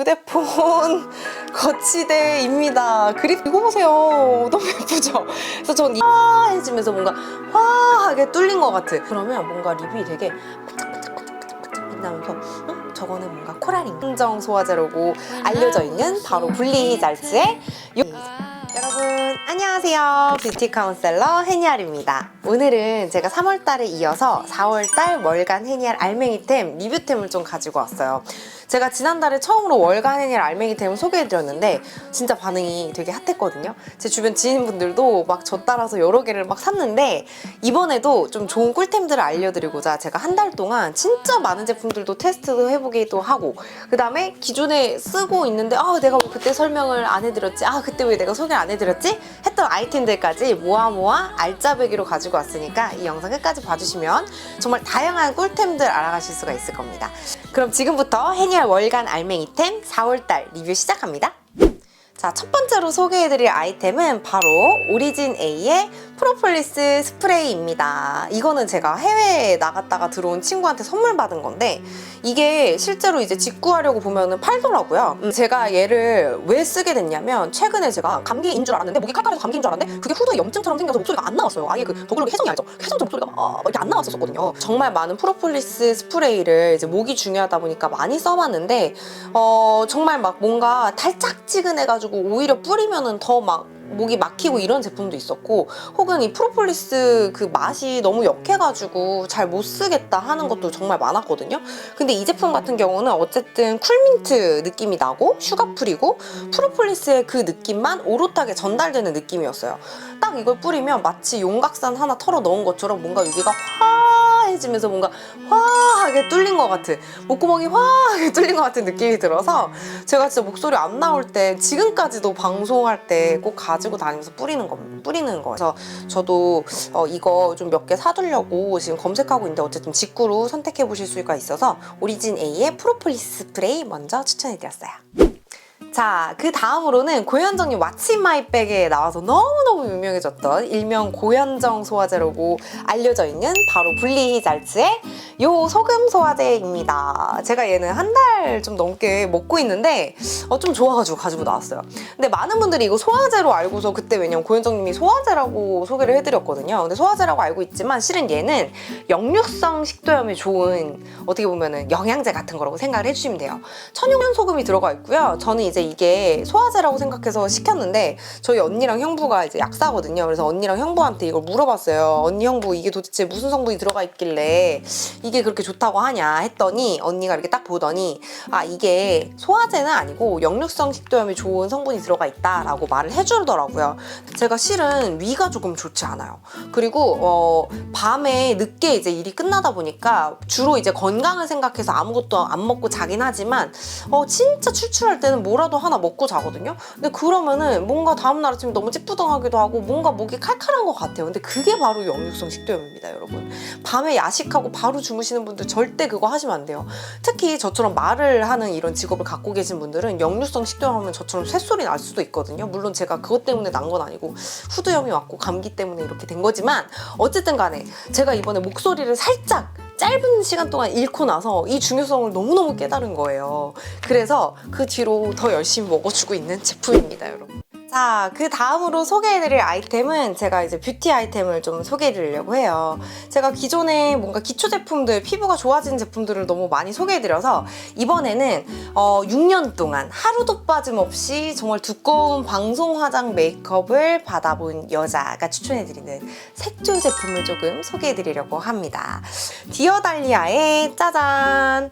휴대폰 거치대입니다. 그립 이거 보세요. 너무 예쁘죠? 그래서 전 이- 화해지면서 뭔가 화하게 뚫린 것 같아. 그러면 뭔가 립이 되게 반짝반짝반짝반짝 빛나면서 어? 저거는 뭔가 코랄인 흥정 소화제로고 알려져 있는 바로 블리자르츠의 요... 안녕하세요. 뷰티 카운셀러 헤니알입니다. 오늘은 제가 3월달에 이어서 4월달 월간 헤니알 알맹이템 리뷰템을 좀 가지고 왔어요. 제가 지난달에 처음으로 월간 헤니알 알맹이템을 소개해드렸는데 진짜 반응이 되게 핫했거든요. 제 주변 지인분들도 막 저 따라서 여러 개를 막 샀는데 이번에도 좀 좋은 꿀템들을 알려드리고자 제가 한 달 동안 진짜 많은 제품들도 테스트도 해보기도 하고 그 다음에 기존에 쓰고 있는데 아 내가 왜 그때 설명을 안 해드렸지? 아 그때 왜 내가 소개를 안 해드렸지 했던 아이템들까지 모아 모아 알짜배기로 가지고 왔으니까 이 영상 끝까지 봐주시면 정말 다양한 꿀템들 알아가실 수가 있을 겁니다. 그럼 지금부터 해니얼 월간 알맹이템 4월달 리뷰 시작합니다. 자, 첫 번째로 소개해드릴 아이템은 바로 오리진 A의 프로폴리스 스프레이입니다. 이거는 제가 해외에 나갔다가 들어온 친구한테 선물 받은 건데 이게 실제로 이제 직구하려고 보면은 팔더라고요. 음, 제가 얘를 왜 쓰게 됐냐면 최근에 제가 감기인 줄 알았는데 목이 칼칼해서 감기인 줄 알았는데 그게 후두에 염증처럼 생겨서 목소리가 안 나왔어요. 아예 그 더글로기 혜성이 알죠? 혜성처럼 목소리가 막 아, 이렇게 안 나왔었거든요. 정말 많은 프로폴리스 스프레이를 이제 목이 중요하다 보니까 많이 써봤는데 어, 정말 막 뭔가 달짝지근해가지고 오히려 뿌리면은 더막 목이 막히고 이런 제품도 있었고 혹은 이 프로폴리스 그 맛이 너무 역해가지고 잘 못 쓰겠다 하는 것도 정말 많았거든요. 근데 이 제품 같은 경우는 어쨌든 쿨민트 느낌이 나고 슈가풀이고 프로폴리스의 그 느낌만 오롯하게 전달되는 느낌이었어요. 딱 이걸 뿌리면 마치 용각산 하나 털어 넣은 것처럼 뭔가 여기가 화해지면서 뭔가 화하게 뚫린 것 같은 목구멍이 화하게 뚫린 것 같은 느낌이 들어서 제가 진짜 목소리 안 나올 때 지금까지도 방송할 때 꼭 가지고 다니면서 뿌리는 거 뿌리는 거예요. 그래서 저도 어, 이거 좀 몇 개 사두려고 지금 검색하고 있는데 어쨌든 직구로 선택해 보실 수가 있어서 오리진 A의 프로폴리스 스프레이 먼저 추천해드렸어요. 자, 그 다음으로는 고현정님 왓츠 마이백에 나와서 너무너무 유명해졌던 일명 고현정 소화제라고 알려져 있는 바로 블리자르츠의 요 소금 소화제입니다. 제가 얘는 한 달 좀 넘게 먹고 있는데 어, 좀 좋아가지고 가지고 나왔어요. 근데 많은 분들이 이거 소화제로 알고서 그때 왜냐면 고현정님이 소화제라고 소개를 해드렸거든요. 근데 소화제라고 알고 있지만 실은 얘는 역류성 식도염에 좋은 어떻게 보면은 영양제 같은 거라고 생각을 해주시면 돼요. 천연 소금이 들어가 있고요. 저는 이제 이게 소화제라고 생각해서 시켰는데 저희 언니랑 형부가 이제 약사거든요. 그래서 언니랑 형부한테 이걸 물어봤어요. 언니 형부 이게 도대체 무슨 성분이 들어가 있길래 이게 그렇게 좋다고 하냐 했더니 언니가 이렇게 딱 보더니 아 이게 소화제는 아니고 역류성 식도염에 좋은 성분이 들어가 있다라고 말을 해주더라고요. 제가 실은 위가 조금 좋지 않아요. 그리고 어, 밤에 늦게 이제 일이 끝나다 보니까 주로 이제 건강을 생각해서 아무것도 안 먹고 자긴 하지만 어, 진짜 출출할 때는 뭐라도 하나 먹고 자거든요. 근데 그러면은 뭔가 다음날 아침에 너무 찌뿌둥하기도 하고 뭔가 목이 칼칼한 것 같아요. 근데 그게 바로 역류성 식도염입니다, 여러분. 밤에 야식하고 바로 주무시는 분들 절대 그거 하시면 안 돼요. 특히 저처럼 말을 하는 이런 직업을 갖고 계신 분들은 역류성 식도염 하면 저처럼 쇳소리 날 수도 있거든요. 물론 제가 그것 때문에 난 건 아니고 후두염이 왔고 감기 때문에 이렇게 된 거지만 어쨌든 간에 제가 이번에 목소리를 살짝 짧은 시간 동안 잃고 나서 이 중요성을 너무너무 깨달은 거예요. 그래서 그 뒤로 더 열심히 먹어주고 있는 제품입니다, 여러분. 자, 그 다음으로 소개해드릴 아이템은 제가 이제 뷰티 아이템을 좀 소개해드리려고 해요. 제가 기존에 뭔가 기초 제품들, 피부가 좋아지는 제품들을 너무 많이 소개해드려서 이번에는 어, 6년 동안 하루도 빠짐없이 정말 두꺼운 방송 화장 메이크업을 받아본 여자가 추천해드리는 색조 제품을 조금 소개해드리려고 합니다. 디어달리아의 짜잔!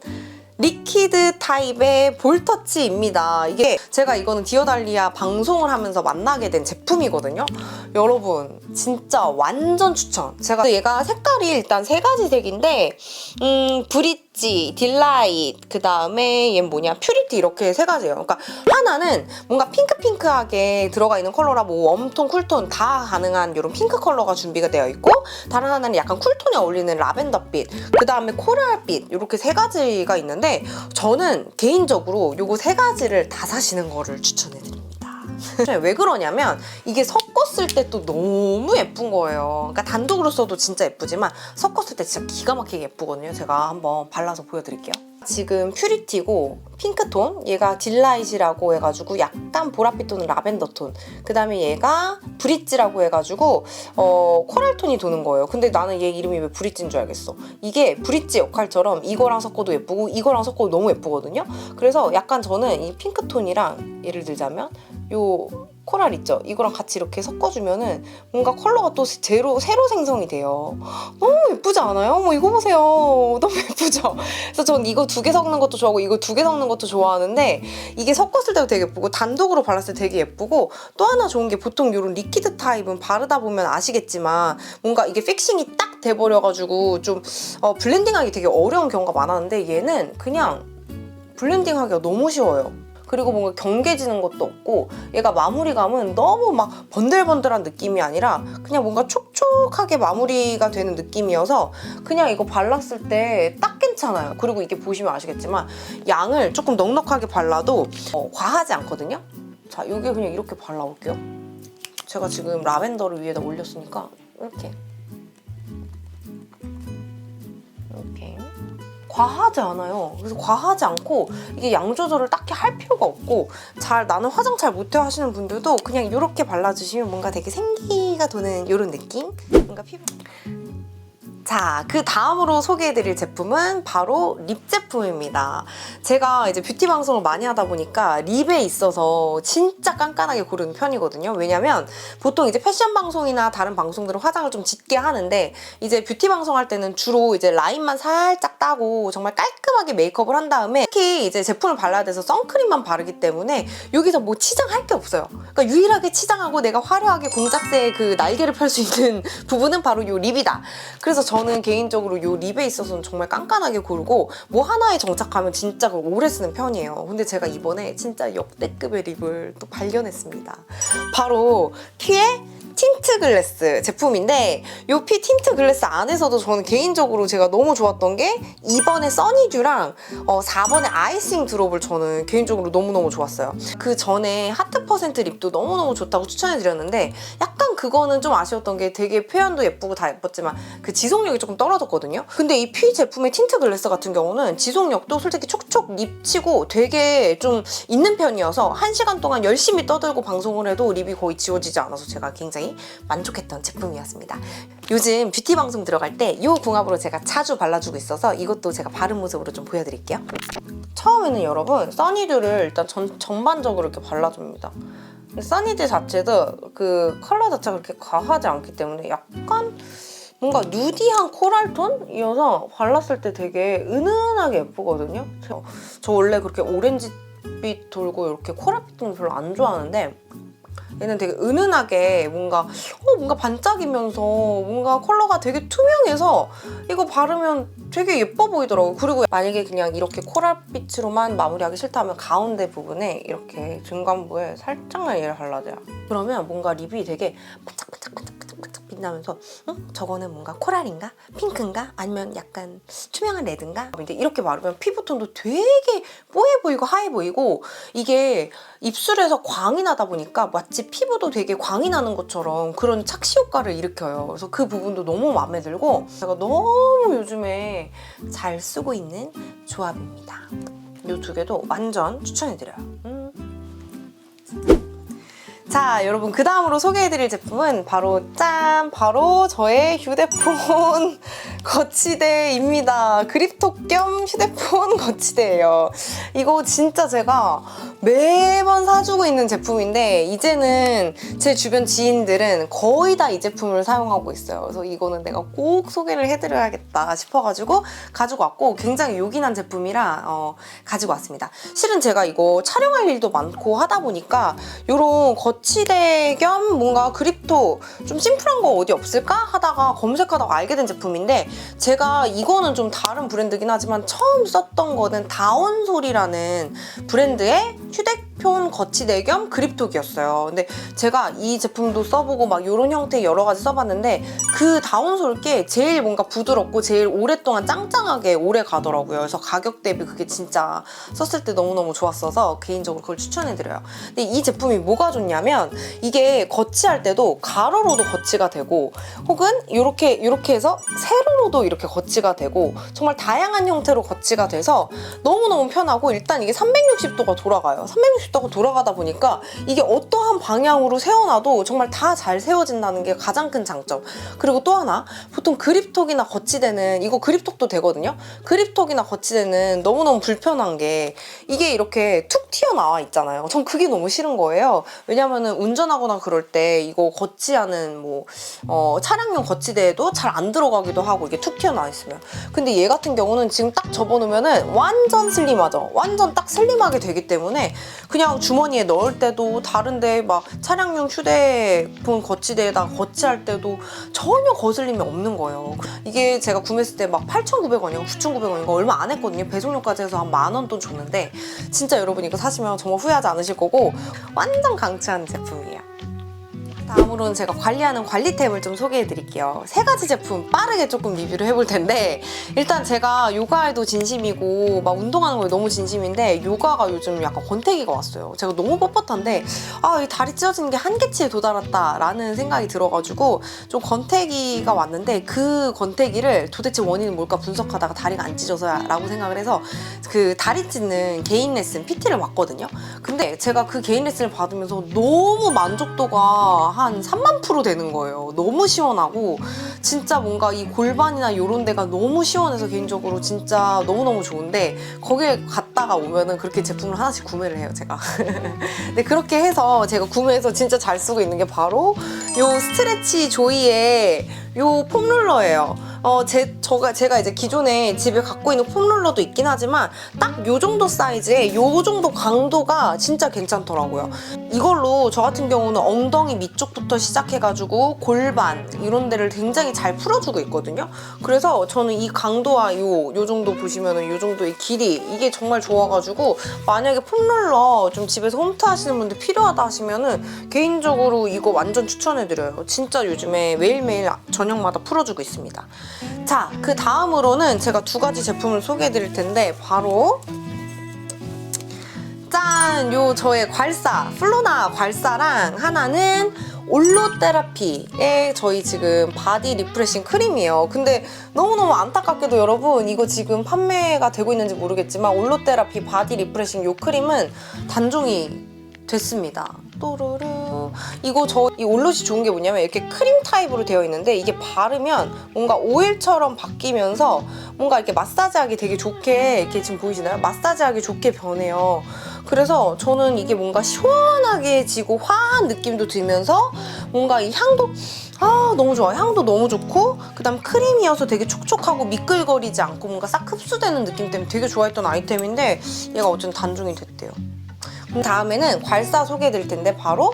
리퀴드 타입의 볼터치입니다. 이게 제가 이거는 디어달리아 방송을 하면서 만나게 된 제품이거든요. 여러분 진짜 완전 추천. 제가 얘가 색깔이 일단 세 가지 색인데 음 브릿 지, 딜라이트, 그 다음에 얘는 뭐냐 퓨리티 이렇게 세 가지예요. 그러니까 하나는 뭔가 핑크핑크하게 들어가 있는 컬러라 뭐 웜톤, 쿨톤 다 가능한 이런 핑크 컬러가 준비가 되어 있고 다른 하나는 약간 쿨톤에 어울리는 라벤더빛, 그 다음에 코랄빛 이렇게 세 가지가 있는데 저는 개인적으로 요거 세 가지를 다 사시는 거를 추천해드립니다. 왜 그러냐면 이게 섞었을 때 또 너무 예쁜 거예요. 그러니까 단독으로 써도 진짜 예쁘지만 섞었을 때 진짜 기가 막히게 예쁘거든요. 제가 한번 발라서 보여드릴게요. 지금 퓨리티고 핑크톤 얘가 딜라이트라고 해가지고 약간 보랏빛 톤 라벤더 톤 그 다음에 얘가 브릿지라고 해가지고 어, 코랄 톤이 도는 거예요 근데 나는 얘 이름이 왜 브릿지인 줄 알겠어 이게 브릿지 역할처럼 이거랑 섞어도 예쁘고 이거랑 섞어도 너무 예쁘거든요 그래서 약간 저는 이 핑크톤이랑 예를 들자면 요 코랄 있죠? 이거랑 같이 이렇게 섞어주면은 뭔가 컬러가 또 제로, 새로 생성이 돼요. 너무 예쁘지 않아요? 어머, 이거 보세요. 너무 예쁘죠? 그래서 전 이거 두 개 섞는 것도 좋아하고 이거 두 개 섞는 것도 좋아하는데 이게 섞었을 때도 되게 예쁘고 단독으로 발랐을 때 되게 예쁘고 또 하나 좋은 게 보통 이런 리퀴드 타입은 바르다 보면 아시겠지만 뭔가 이게 픽싱이 딱 돼버려가지고 좀 어, 블렌딩하기 되게 어려운 경우가 많았는데 얘는 그냥 블렌딩하기가 너무 쉬워요. 그리고 뭔가 경계지는 것도 없고 얘가 마무리감은 너무 막 번들번들한 느낌이 아니라 그냥 뭔가 촉촉하게 마무리가 되는 느낌이어서 그냥 이거 발랐을 때 딱 괜찮아요. 그리고 이게 보시면 아시겠지만 양을 조금 넉넉하게 발라도 어, 과하지 않거든요. 자, 이게 그냥 이렇게 발라볼게요. 제가 지금 라벤더를 위에다 올렸으니까 이렇게 이렇게 과하지 않아요. 그래서 과하지 않고 이게 양 조절을 딱히 할 필요가 없고 잘 나는 화장 잘 못해 하시는 분들도 그냥 이렇게 발라주시면 뭔가 되게 생기가 도는 이런 느낌? 뭔가 피부 자, 그 다음으로 소개해드릴 제품은 바로 립 제품입니다. 제가 이제 뷰티 방송을 많이 하다 보니까 립에 있어서 진짜 깐깐하게 고르는 편이거든요. 왜냐면 보통 이제 패션 방송이나 다른 방송들은 화장을 좀 짙게 하는데 이제 뷰티 방송 할 때는 주로 이제 라인만 살짝 따고 정말 깔끔하게 메이크업을 한 다음에 특히 이제 제품을 발라야 돼서 선크림만 바르기 때문에 여기서 뭐 치장할 게 없어요. 그러니까 유일하게 치장하고 내가 화려하게 공작새의 그 날개를 펼 수 있는 부분은 바로 이 립이다. 그래서 저는 개인적으로 이 립에 있어서는 정말 깐깐하게 고르고 뭐 하나에 정착하면 진짜 그걸 오래 쓰는 편이에요. 근데 제가 이번에 진짜 역대급의 립을 또 발견했습니다. 바로 피의 틴트 글래스 제품인데 이피 틴트 글래스 안에서도 저는 개인적으로 제가 너무 좋았던 게 2번의 써니듀랑 어, 4번의 아이싱 드롭을 저는 개인적으로 너무너무 좋았어요. 그 전에 하트 퍼센트 립도 너무너무 좋다고 추천해드렸는데 약간 그거는 좀 아쉬웠던 게 되게 표현도 예쁘고 다 예뻤지만 그 지속력이 조금 떨어졌거든요. 근데 이 피 제품의 틴트 글래스 같은 경우는 지속력도 솔직히 촉촉 립치고 되게 좀 있는 편이어서 1시간 동안 열심히 떠들고 방송을 해도 립이 거의 지워지지 않아서 제가 굉장히 만족했던 제품이었습니다. 요즘 뷰티 방송 들어갈 때 이 궁합으로 제가 자주 발라주고 있어서 이것도 제가 바른 모습으로 좀 보여드릴게요. 처음에는 여러분 써니듀를 일단 전, 전반적으로 이렇게 발라줍니다. 써니듀 자체도 그 컬러 자체가 그렇게 과하지 않기 때문에 약간 뭔가 누디한 코랄톤이어서 발랐을 때 되게 은은하게 예쁘거든요. 저, 저 원래 그렇게 오렌지빛 돌고 이렇게 코랄빛 은 별로 안 좋아하는데 얘는 되게 은은하게 뭔가 어, 뭔가 반짝이면서 뭔가 컬러가 되게 투명해서 이거 바르면 되게 예뻐 보이더라고요. 그리고 만약에 그냥 이렇게 코랄빛으로만 마무리하기 싫다면 가운데 부분에 이렇게 중간부에 살짝만 얘를 발라줘요. 그러면 뭔가 립이 되게 반짝반짝반짝반짝 빛나면서 응? 저거는 뭔가 코랄인가? 핑크인가? 아니면 약간 투명한 레드인가? 근데 이렇게 바르면 피부톤도 되게 뽀해 보이고 하얘 보이고 이게 입술에서 광이 나다 보니까 마치 피부도 되게 광이 나는 것처럼 그런 착시 효과를 일으켜요. 그래서 그 부분도 너무 마음에 들고 제가 너무 요즘에 잘 쓰고 있는 조합입니다. 이 두 개도 완전 추천해드려요. 음. 자, 여러분 그 다음으로 소개해드릴 제품은 바로 짠! 바로 저의 휴대폰 거치대입니다. 그립톡 겸 휴대폰 거치대예요. 이거 진짜 제가 매번 사주고 있는 제품인데 이제는 제 주변 지인들은 거의 다 이 제품을 사용하고 있어요. 그래서 이거는 내가 꼭 소개를 해드려야겠다 싶어가지고 가지고 왔고 굉장히 요긴한 제품이라 어, 가지고 왔습니다. 실은 제가 이거 촬영할 일도 많고 하다 보니까 이런 거치대 겸 뭔가 그립톡 좀 심플한 거 어디 없을까 하다가 검색하다가 알게 된 제품인데 제가 이거는 좀 다른 브랜드긴 하지만 처음 썼던 거는 다온솔이라는 브랜드의 휴대폰 거치대 겸 그립톡이었어요. 근데 제가 이 제품도 써보고 막 이런 형태 여러 가지 써봤는데 그 다운솔 게 제일 뭔가 부드럽고 제일 오랫동안 짱짱하게 오래 가더라고요. 그래서 가격 대비 그게 진짜 썼을 때 너무너무 좋았어서 개인적으로 그걸 추천해드려요. 근데 이 제품이 뭐가 좋냐면 이게 거치할 때도 가로로도 거치가 되고 혹은 이렇게 이렇게 해서 세로로도 이렇게 거치가 되고 정말 다양한 형태로 거치가 돼서 너무너무 편하고 일단 이게 360도가 돌아가요. 360도가 돌아가다 보니까 이게 어떠한 방향으로 세워놔도 정말 다 잘 세워진다는 게 가장 큰 장점. 그리고 또 하나 보통 그립톡이나 거치대는 이거 그립톡도 되거든요. 그립톡이나 거치대는 너무너무 불편한 게 이게 이렇게 툭 튀어나와 있잖아요. 전 그게 너무 싫은 거예요. 왜냐면은 운전하거나 그럴 때 이거 거치하는 뭐 어, 차량용 거치대에도 잘 안 들어가기도 하고 이게 툭 튀어나와 있으면. 근데 얘 같은 경우는 지금 딱 접어놓으면은 완전 슬림하죠. 완전 딱 슬림하게 되기 때문에 그냥 주머니에 넣을 때도 다른데 막 차량용 휴대폰 거치대에다 거치할 때도 전혀 거슬림이 없는 거예요. 이게 제가 구매했을 때 막 8,900원이고 9,900원인가 얼마 안 했거든요. 배송료까지 해서 한 만 원 돈 줬는데 진짜 여러분 이거 사시면 정말 후회하지 않으실 거고 완전 강추하는 제품이에요. 다음으로는 제가 관리하는 관리템을 좀 소개해 드릴게요. 세 가지 제품 빠르게 조금 리뷰를 해볼 텐데 일단 제가 요가에도 진심이고 막 운동하는 거에 너무 진심인데 요가가 요즘 약간 권태기가 왔어요. 제가 너무 뻣뻣한데 아, 이 다리 찢어지는 게 한계치에 도달했다라는 생각이 들어가지고 좀 권태기가 왔는데 그 권태기를 도대체 원인은 뭘까 분석하다가 다리가 안 찢어서야 라고 생각을 해서 그 다리 찢는 개인 레슨 PT를 받거든요. 근데 제가 그 개인 레슨을 받으면서 너무 만족도가 한 3만 프로 되는 거예요. 너무 시원하고 진짜 뭔가 이 골반이나 이런 데가 너무 시원해서 개인적으로 진짜 너무너무 좋은데 거기에 갔다가 오면은 그렇게 제품을 하나씩 구매를 해요, 제가. 근데 그렇게 해서 제가 구매해서 진짜 잘 쓰고 있는 게 바로 요 스트레치 조이의 요 폼롤러예요. 어, 제, 저가, 제가 이제 기존에 집에 갖고 있는 폼롤러도 있긴 하지만 딱 요 정도 사이즈에 요 정도 강도가 진짜 괜찮더라고요. 이걸로 저 같은 경우는 엉덩이 밑쪽부터 시작해가지고 골반 이런 데를 굉장히 잘 풀어주고 있거든요. 그래서 저는 이 강도와 요, 요 정도 보시면은 요 정도의 길이 이게 정말 좋아가지고 만약에 폼롤러 좀 집에서 홈트 하시는 분들 필요하다 하시면은 개인적으로 이거 완전 추천해드려요. 진짜 요즘에 매일매일 저녁마다 풀어주고 있습니다. 자, 그 다음으로는 제가 두 가지 제품을 소개해 드릴 텐데 바로 짠! 요 저의 괄사, 플로나 괄사랑 하나는 올로테라피의 저희 지금 바디 리프레싱 크림이에요. 근데 너무너무 안타깝게도 여러분 이거 지금 판매가 되고 있는지 모르겠지만 올로테라피 바디 리프레싱 요 크림은 단종이 됐습니다. 또르르. 이거 저 이 올롯이 좋은 게 뭐냐면 이렇게 크림 타입으로 되어 있는데 이게 바르면 뭔가 오일처럼 바뀌면서 뭔가 이렇게 마사지하기 되게 좋게 이렇게 지금 보이시나요? 마사지하기 좋게 변해요. 그래서 저는 이게 뭔가 시원하게 지고 화한 느낌도 들면서 뭔가 이 향도 아 너무 좋아요. 향도 너무 좋고 그다음 크림이어서 되게 촉촉하고 미끌거리지 않고 뭔가 싹 흡수되는 느낌 때문에 되게 좋아했던 아이템인데 얘가 어쨌든 단종이 됐대요. 그럼 다음에는 괄사 소개해드릴 텐데 바로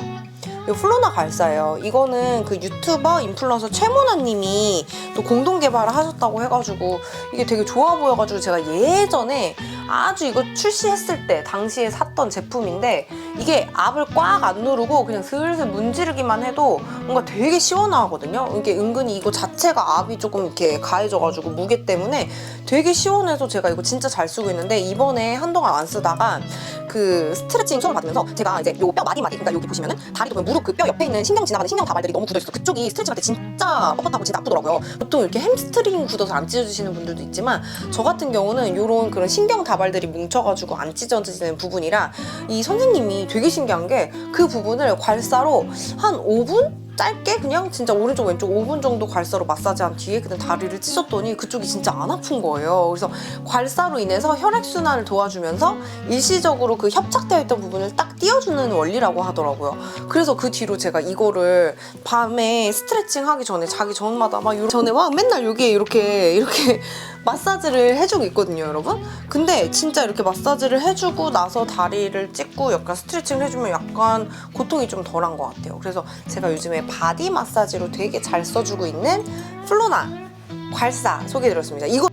이 플로나 괄사예요. 이거는 그 유튜버 인플루언서 최문아님이 또 공동 개발을 하셨다고 해가지고 이게 되게 좋아 보여가지고 제가 예전에 아주 이거 출시했을 때 당시에 샀던 제품인데 이게 압을 꽉 안 누르고 그냥 슬슬 문지르기만 해도 뭔가 되게 시원하거든요. 이게 은근히 이거 자체가 압이 조금 이렇게 가해져가지고 무게 때문에 되게 시원해서 제가 이거 진짜 잘 쓰고 있는데 이번에 한동안 안 쓰다가 그 스트레칭 수업을 받으면서 제가 이제 요 뼈 마디 마디 그러니까 여기 보시면은 다리도 보면 무릎 그 뼈 옆에 있는 신경 지나가는 신경 다발들이 너무 굳어 있어 그쪽이 스트레칭 할 때 진짜 뻣뻣하고 진짜 아프더라고요 보통 이렇게 햄스트링 굳어서 안 찢어지시는 분들도 있지만 저 같은 경우는 요런 그런 신경 다 발들이 뭉쳐가지고 안 찢어지는 부분이라 이 선생님이 되게 신기한 게 그 부분을 괄사로 한 5분 짧게 그냥 진짜 오른쪽 왼쪽 5분 정도 괄사로 마사지한 뒤에 그냥 다리를 찢었더니 그쪽이 진짜 안 아픈 거예요. 그래서 괄사로 인해서 혈액순환을 도와주면서 일시적으로 그 협착되어 있던 부분을 딱 띄워주는 원리라고 하더라고요. 그래서 그 뒤로 제가 이거를 밤에 스트레칭 하기 전에 자기 전마다 막 요- 전에 막 맨날 여기에 이렇게 이렇게 마사지를 해주고 있거든요, 여러분. 근데 진짜 이렇게 마사지를 해주고 나서 다리를 찢고 약간 스트레칭을 해주면 약간 고통이 좀 덜한 것 같아요. 그래서 제가 요즘에 바디 마사지로 되게 잘 써주고 있는 플로나 괄사 소개해드렸습니다. 이거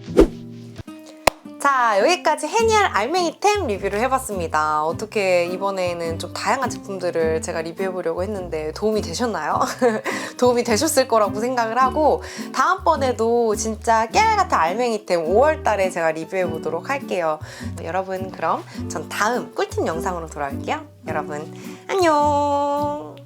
자 여기까지 해니알 알맹이템 리뷰를 해봤습니다. 어떻게 이번에는 좀 다양한 제품들을 제가 리뷰해보려고 했는데 도움이 되셨나요? 도움이 되셨을 거라고 생각을 하고 다음번에도 진짜 깨알 같은 알맹이템 5월달에 제가 리뷰해보도록 할게요. 여러분 그럼 전 다음 꿀팁 영상으로 돌아올게요. 여러분 안녕.